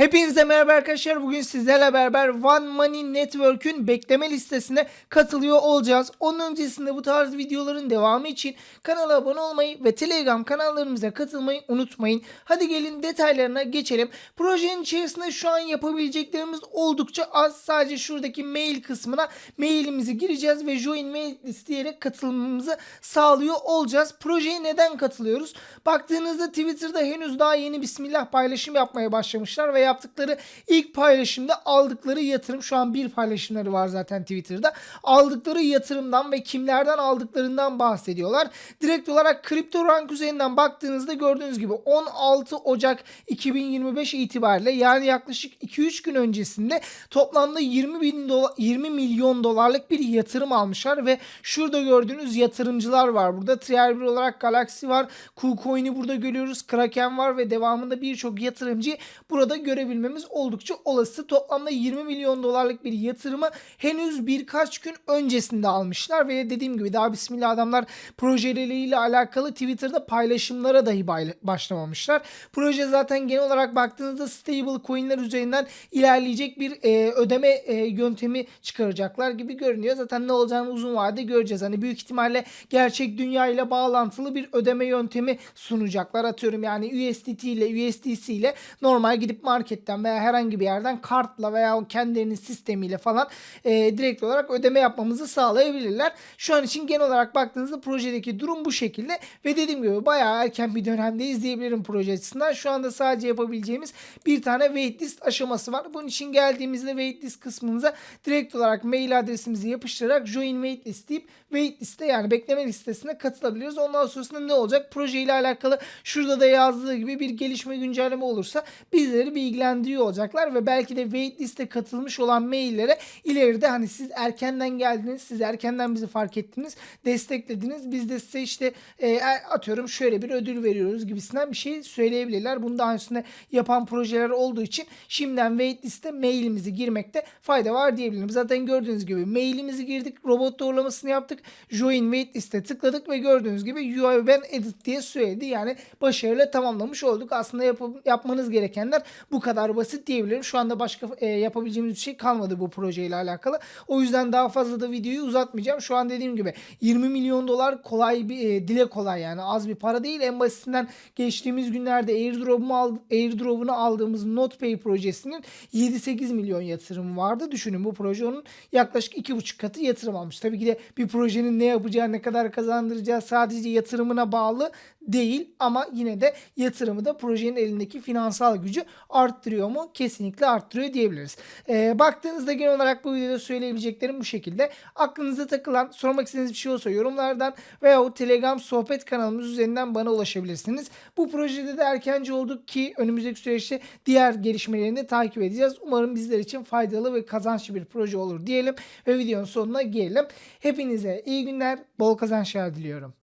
Hepinize merhaba arkadaşlar. Bugün sizlerle beraber One Money Network'ün bekleme listesine katılıyor olacağız. Onun öncesinde bu tarz videoların devamı için kanala abone olmayı ve Telegram kanallarımıza katılmayı unutmayın. Hadi gelin detaylarına geçelim. Projenin içerisinde şu an yapabileceklerimiz oldukça az. Sadece şuradaki mail kısmına mailimizi gireceğiz ve join mail list diyerek katılımımızı sağlıyor olacağız. Projeye neden katılıyoruz? Baktığınızda Twitter'da henüz daha yeni bismillah paylaşım yapmaya başlamışlar ve yaptıkları ilk paylaşımda aldıkları yatırım şu an bir paylaşımları var zaten Twitter'da. Aldıkları yatırımdan ve kimlerden aldıklarından bahsediyorlar. Direkt olarak kripto rank üzerinden baktığınızda gördüğünüz gibi 16 Ocak 2025 itibariyle yani yaklaşık 2-3 gün öncesinde toplamda 20 bin dola- 20 milyon dolarlık bir yatırım almışlar ve şurada gördüğünüz yatırımcılar var. Burada Trial 1 olarak Galaxy var. KuCoin'i burada görüyoruz. Kraken var ve devamında birçok yatırımcı burada görebilmemiz oldukça olası. Toplamda 20 milyon dolarlık bir yatırımı henüz birkaç gün öncesinde almışlar ve dediğim gibi daha bismillah adamlar projeleriyle alakalı Twitter'da paylaşımlara dahi başlamamışlar. Proje zaten genel olarak baktığınızda stable coin'ler üzerinden ilerleyecek bir e, ödeme e, yöntemi çıkaracaklar gibi görünüyor. Zaten ne olacağını uzun vadede göreceğiz. Hani büyük ihtimalle gerçek dünya ile bağlantılı bir ödeme yöntemi sunacaklar. Atıyorum yani USDT ile USDC ile normal gidip marketten veya herhangi bir yerden kartla veya kendilerinin sistemiyle falan e, direkt olarak ödeme yapmamızı sağlayabilirler. Şu an için genel olarak baktığınızda projedeki durum bu şekilde ve dediğim gibi bayağı erken bir dönemde izleyebilirim proje açısından. Şu anda sadece yapabileceğimiz bir tane waitlist aşaması var. Bunun için geldiğimizde waitlist kısmınıza direkt olarak mail adresimizi yapıştırarak join waitlist deyip waitliste yani bekleme listesine katılabiliyoruz. Ondan sonrasında ne olacak? Proje ile alakalı şurada da yazdığı gibi bir gelişme güncelleme olursa bizleri bilgilendiriyor olacaklar ve belki de waitliste katılmış olan maillere ileride hani siz erkenden geldiniz, siz erkenden bizi fark ettiniz, desteklediniz. Biz de size işte e, atıyorum şöyle bir ödül veriyoruz gibisinden bir şey söyleyebilirler. Bunu daha üstünde yapan projeler olduğu için şimdiden waitliste mailimizi girmekte fayda var diyebilirim. Zaten gördüğünüz gibi mailimizi girdik, robot doğrulamasını yaptık, join waitlist'e tıkladık ve gördüğünüz gibi have been edit diye söyledi. Yani başarıyla tamamlamış olduk. Aslında yap- yapmanız gerekenler bu kadar basit diyebilirim. Şu anda başka e, yapabileceğimiz bir şey kalmadı bu projeyle alakalı. O yüzden daha fazla da videoyu uzatmayacağım. Şu an dediğim gibi 20 milyon dolar kolay bir e, dile kolay yani az bir para değil. En basitinden geçtiğimiz günlerde airdrop'umu ald- airdrop'unu aldığımız NotPay projesinin 7-8 milyon yatırımı vardı. Düşünün bu proje onun yaklaşık 2,5 katı yatırım almış. Tabii ki de bir projenin ne yapacağı, ne kadar kazandıracağı sadece yatırımına bağlı değil ama yine de yatırımı da projenin elindeki finansal gücü arttırıyor mu? Kesinlikle arttırıyor diyebiliriz. Ee, baktığınızda genel olarak bu videoda söyleyebileceklerim bu şekilde. Aklınıza takılan, sormak istediğiniz bir şey olsa yorumlardan veya o Telegram sohbet kanalımız üzerinden bana ulaşabilirsiniz. Bu projede de erkenci olduk ki önümüzdeki süreçte diğer gelişmelerini de takip edeceğiz. Umarım bizler için faydalı ve kazançlı bir proje olur diyelim ve videonun sonuna gelelim. Hepinize iyi günler, bol kazançlar diliyorum.